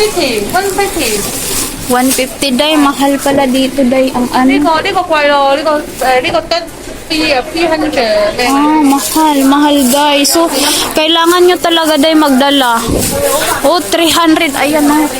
150. 150. 150 day, mahal pala dito day ang ano. Dito, dito kwalo, dito, dito 10 300. Ah, mahal, mahal guys. So, kailangan nyo talaga day magdala. Oh, 300. Ayan ah. na.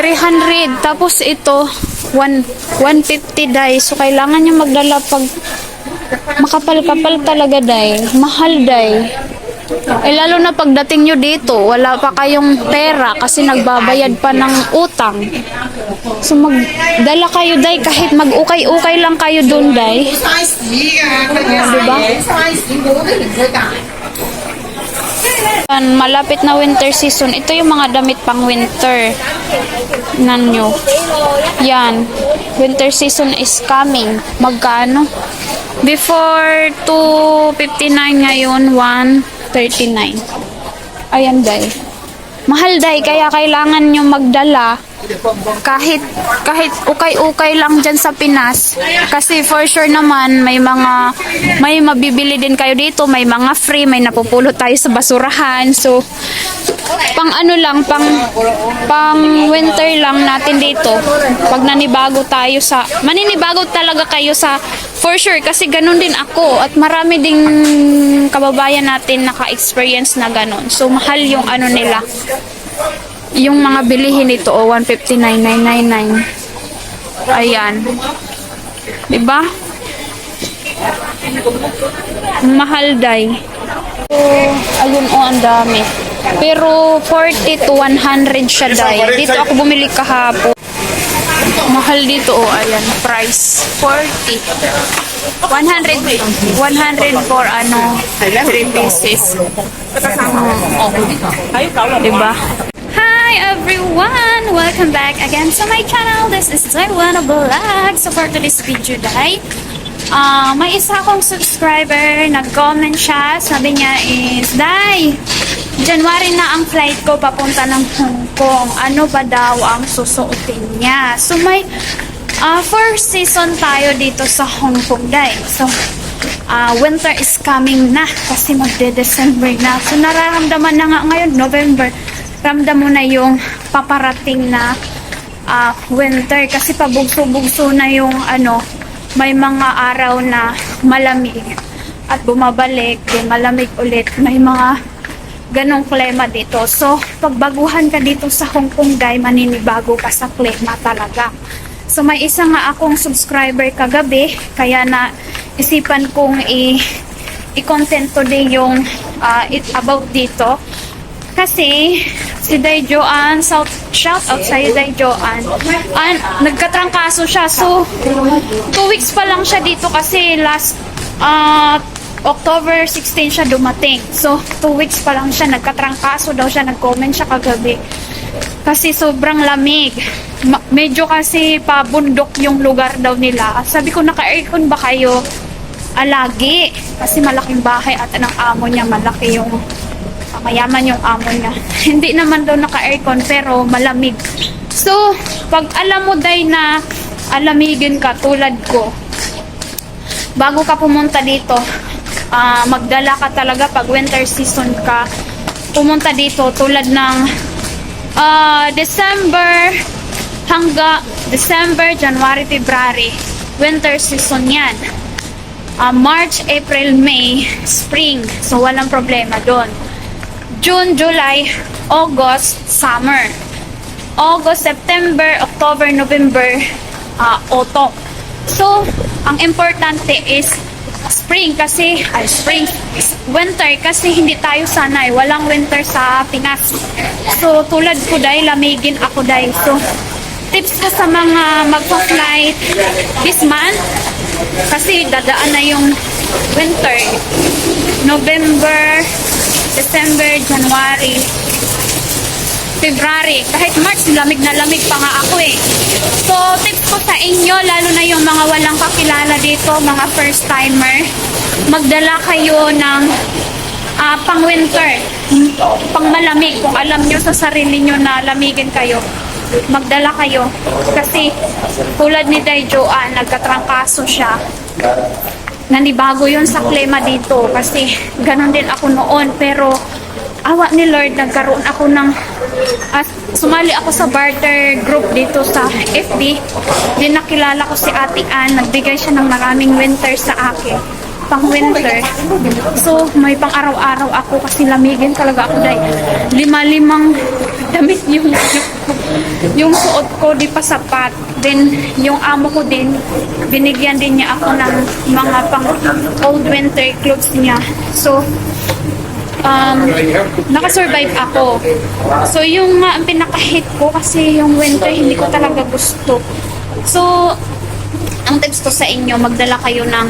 300. Tapos ito, 1, 150 day. So, kailangan nyo magdala pag makapal-kapal talaga day. Mahal day. Eh, lalo na pagdating nyo dito, wala pa kayong pera kasi nagbabayad pa ng utang. So, magdala kayo, day, kahit mag-ukay-ukay lang kayo dun, day. diba? Malapit na winter season. Ito yung mga damit pang winter. Nanyo. Yan. Winter season is coming. Magkano? Before 259 ngayon 139. Ayan day. Mahal day kaya kailangan nyo magdala kahit kahit ukay-ukay lang dyan sa Pinas kasi for sure naman may mga may mabibili din kayo dito may mga free may napupulot tayo sa basurahan so pang ano lang pang pang winter lang natin dito pag nanibago tayo sa maninibago talaga kayo sa for sure kasi ganun din ako at marami ding kababayan natin naka-experience na ganun so mahal yung ano nila yung mga bilihin nito oh, 159,999. Ayan. 'Di ba? Mahal day. So, ayun oh, ang dami. Pero 40 to 100 siya day. Dito ako bumili kahapon. Mahal dito oh, ayan, price 40. 100 100 for ano 3 pieces. Diba? Hi everyone! Welcome back again to my channel. This is Taiwan Vlog. So for today's video day, ah may isa akong subscriber, nag-comment siya. Sabi niya is, Day, January na ang flight ko papunta ng Hong Kong. Ano ba daw ang susuotin niya? So may ah first season tayo dito sa Hong Kong, Day. So ah winter is coming na kasi magde-December na. So nararamdaman na nga ngayon, November, ramdam mo na yung paparating na ah, winter kasi pabugso-bugso na yung ano, may mga araw na malamig at bumabalik, yung malamig ulit. May mga ganong klima dito. So, pagbaguhan ka dito sa Hong Kong, dahil maninibago ka sa klima talaga. So, may isa nga akong subscriber kagabi, kaya na isipan kong i- i-content today yung ah, it about dito. Kasi, si Day Joanne, shout, shout out sa'yo, Day Joanne. An, nagkatrangkaso siya. So, two weeks pa lang siya dito kasi last ah, October 16 siya dumating. So, two weeks pa lang siya. Nagkatrangkaso daw siya. Nag-comment siya kagabi. Kasi sobrang lamig. Ma- medyo kasi pabundok yung lugar daw nila. Sabi ko, naka-aircon ba kayo? Alagi. Kasi malaking bahay at ang amo niya malaki yung Ah, mayaman yung amo niya. Hindi naman daw naka-aircon pero malamig. So, pag alam mo day na alamigin ka tulad ko, bago ka pumunta dito, ah, magdala ka talaga pag winter season ka, pumunta dito tulad ng ah, December hangga December, January, February, winter season yan. Ah, March, April, May, spring. So, walang problema doon. June, July, August, summer. August, September, October, November, ah, autumn. So, ang importante is spring kasi, ay spring, winter kasi hindi tayo sanay. Walang winter sa Pinas. So, tulad ko dahil lamigin ako dahil. So, tips ko sa mga magpa-flight this month kasi dadaan na yung winter. November, December, January, February. Kahit March, lamig na lamig pa nga ako eh. So, tips ko sa inyo, lalo na yung mga walang kakilala dito, mga first timer, magdala kayo ng ah, pang winter, pang malamig. Kung alam nyo sa sarili nyo na lamigin kayo, magdala kayo. Kasi tulad ni Day Joanne, nagkatrangkaso siya. Nanibago yun sa klima dito kasi ganun din ako noon pero awa ni Lord, nagkaroon ako ng at sumali ako sa barter group dito sa FB. Din nakilala ko si Ate Ann, nagbigay siya ng maraming winter sa akin. Pang winter. So, may pang araw-araw ako kasi lamigin talaga ako dahil lima-limang damit yung, yung, yung suot ko di pa sapat. Then, yung amo ko din, binigyan din niya ako ng mga pang old winter clothes niya. So, um, nakasurvive ako. So, yung uh, ang pinaka-hit ko kasi yung winter, hindi ko talaga gusto. So, ang tips ko sa inyo, magdala kayo ng,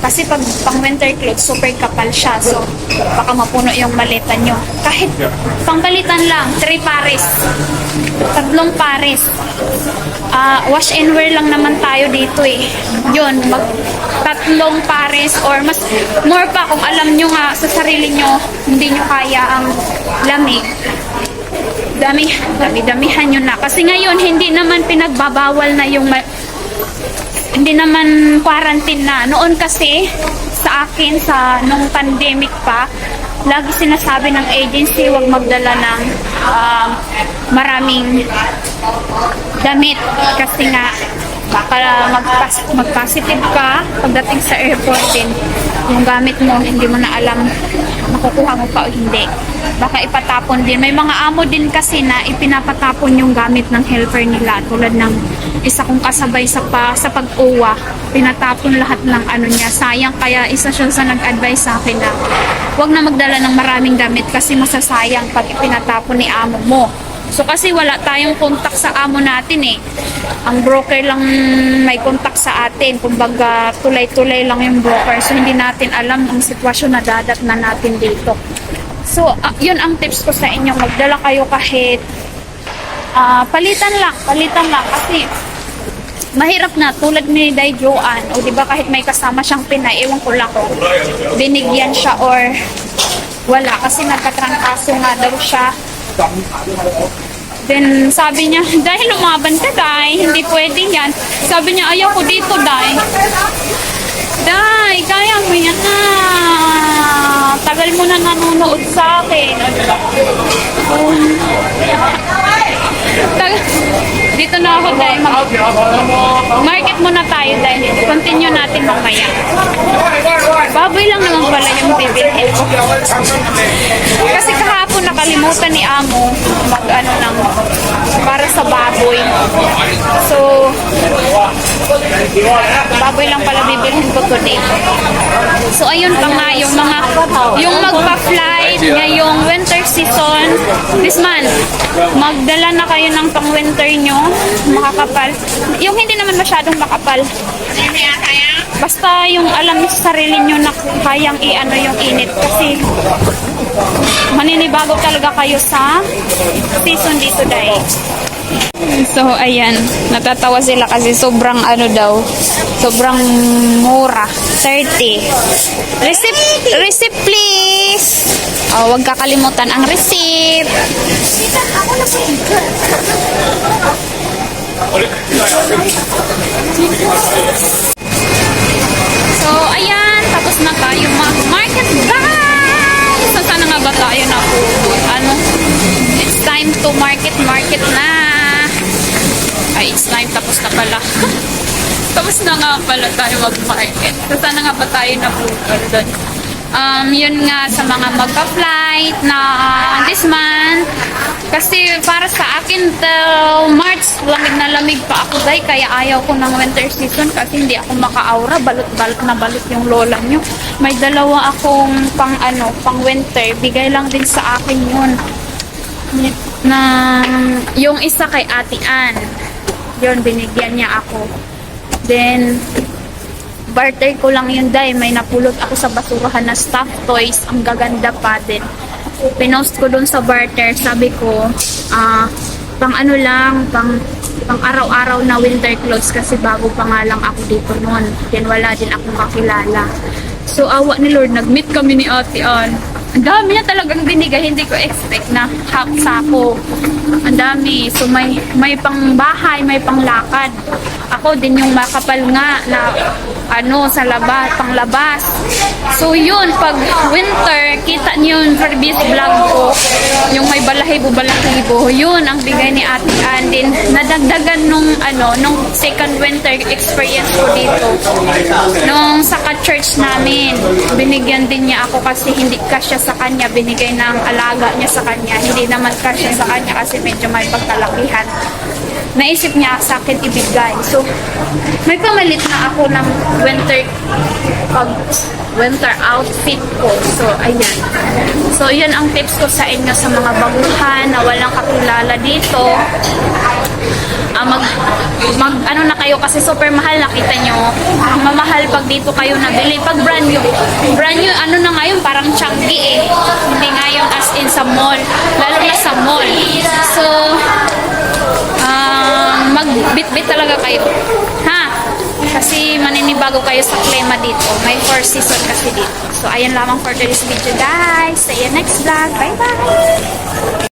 kasi pag pang winter clothes, super kapal siya. So, baka mapuno yung maleta nyo. Kahit pangbalitan lang, 3 pares. Tatlong pares. Ah, wash and wear lang naman tayo dito eh. Yun, mag tatlong pares or mas more pa kung alam nyo nga sa sarili nyo, hindi nyo kaya ang lamig dami, dami-damihan nyo na. Kasi ngayon, hindi naman pinagbabawal na yung hindi naman quarantine na. Noon kasi, sa akin, sa nung pandemic pa, lagi sinasabi ng agency, wag magdala ng um, maraming damit. Kasi nga, baka mag-positive ka pagdating sa airport din. Yung gamit mo, hindi mo na alam makukuha mo pa o hindi. Baka ipatapon din. May mga amo din kasi na ipinapatapon yung gamit ng helper nila. Tulad ng isa kong kasabay sa, pa, sa pag-uwa. Pinatapon lahat ng ano niya. Sayang kaya isa siya sa nag-advise sa akin na huwag na magdala ng maraming damit kasi masasayang pag ipinatapon ni amo mo. So kasi wala tayong kontak sa amo natin eh. Ang broker lang may kontak sa atin. Kumbaga tulay-tulay lang yung broker. So hindi natin alam ang sitwasyon na dadat na natin dito. So ah, yun ang tips ko sa inyo. Magdala kayo kahit ah, palitan lang. Palitan lang kasi mahirap na tulad ni Day Joanne o di ba kahit may kasama siyang Pinay ewan ko lang kung binigyan siya or wala kasi nagkatrangkaso nga daw siya Then, sabi niya, dahil lumaban ka, Day, hindi pwede yan. Sabi niya, ayaw ko dito, Day. Day, kaya mo yan na. Tagal mo na nanonood sa akin. Um, tag- dito na ako, Day. Mag- market muna tayo, Day. Continue natin mamaya. Baboy lang naman pala yung bibilhin ko. Kasi kahapon nakalimutan ni Amo mag ano ng para sa baboy. So, baboy lang pala bibilhin ko today. So, ayun pa nga yung mga yung magpa-flight ngayong winter season this month. Magdala na kayo ng pang-winter nyo, makakapal. Yung hindi naman masyadong makapal. Basta yung alam niyo sa sarili nyo na kayang i-ano yung init kasi maninibago talaga kayo sa season dito dahil. So, ayan. Natatawa sila kasi sobrang ano daw. Sobrang mura. 30. Receipt, receipt please. Oh, huwag kakalimutan ang receipt. So, ayan. Tapos na tayo mag-market guys. So, sana nga ba tayo na? Ano? It's time to market, market na. Ay, it's time. Tapos na pala. tapos na nga pala tayo mag-market. So, sana nga ba tayo na po? doon? Um, yun nga sa mga magpa-flight na uh, this month. Kasi para sa akin, till March, lamig na lamig pa ako dahil kaya ayaw ko ng winter season kasi hindi ako maka-aura. Balot-balot na balot yung lola nyo. May dalawa akong pang ano, pang winter. Bigay lang din sa akin yun. Na yung isa kay Ate Ann. Yun, binigyan niya ako. Then, barter ko lang yun dahil may napulot ako sa basurahan na stuffed toys. Ang gaganda pa din. Pinost ko dun sa barter. Sabi ko, ah, pang ano lang, pang pang araw-araw na winter clothes kasi bago pa nga lang ako dito noon. Then wala din akong kakilala. So awa ni Lord, nag-meet kami ni Ate Ann. Ang dami niya talagang binigay, hindi ko expect na half sako. Ang dami. So may may pang bahay, may pang lakad. Ako din yung makapal nga na ano sa labas, panglabas. So yun, pag winter, kita niyo yung previous vlog ko, yung may balahibo balahibo, yun ang bigay ni Ate Ann din. Nadagdagan nung ano, nung second winter experience ko dito. Nung sa ka-church namin, binigyan din niya ako kasi hindi kasya sa kanya, binigay ng alaga niya sa kanya. Hindi naman kasya sa kanya kasi medyo may pagkalakihan. Naisip niya sa akin ibigay. So, may pamalit na ako ng winter pag winter outfit ko. So, ayan. So, yun ang tips ko sa inyo sa mga baguhan na walang kakilala dito. Ah, mag, mag, ano na kayo kasi super mahal nakita nyo. Mamahal pag dito kayo nabili. Pag brand new, brand new, ano na ngayon, parang changi eh. Hindi ngayon as in sa mall. Lalo na sa mall. So, magbitbit talaga kayo. Ha? Kasi maninibago kayo sa klima dito. May four season kasi dito. So, ayan lamang for today's video, guys. See you next vlog. Bye-bye!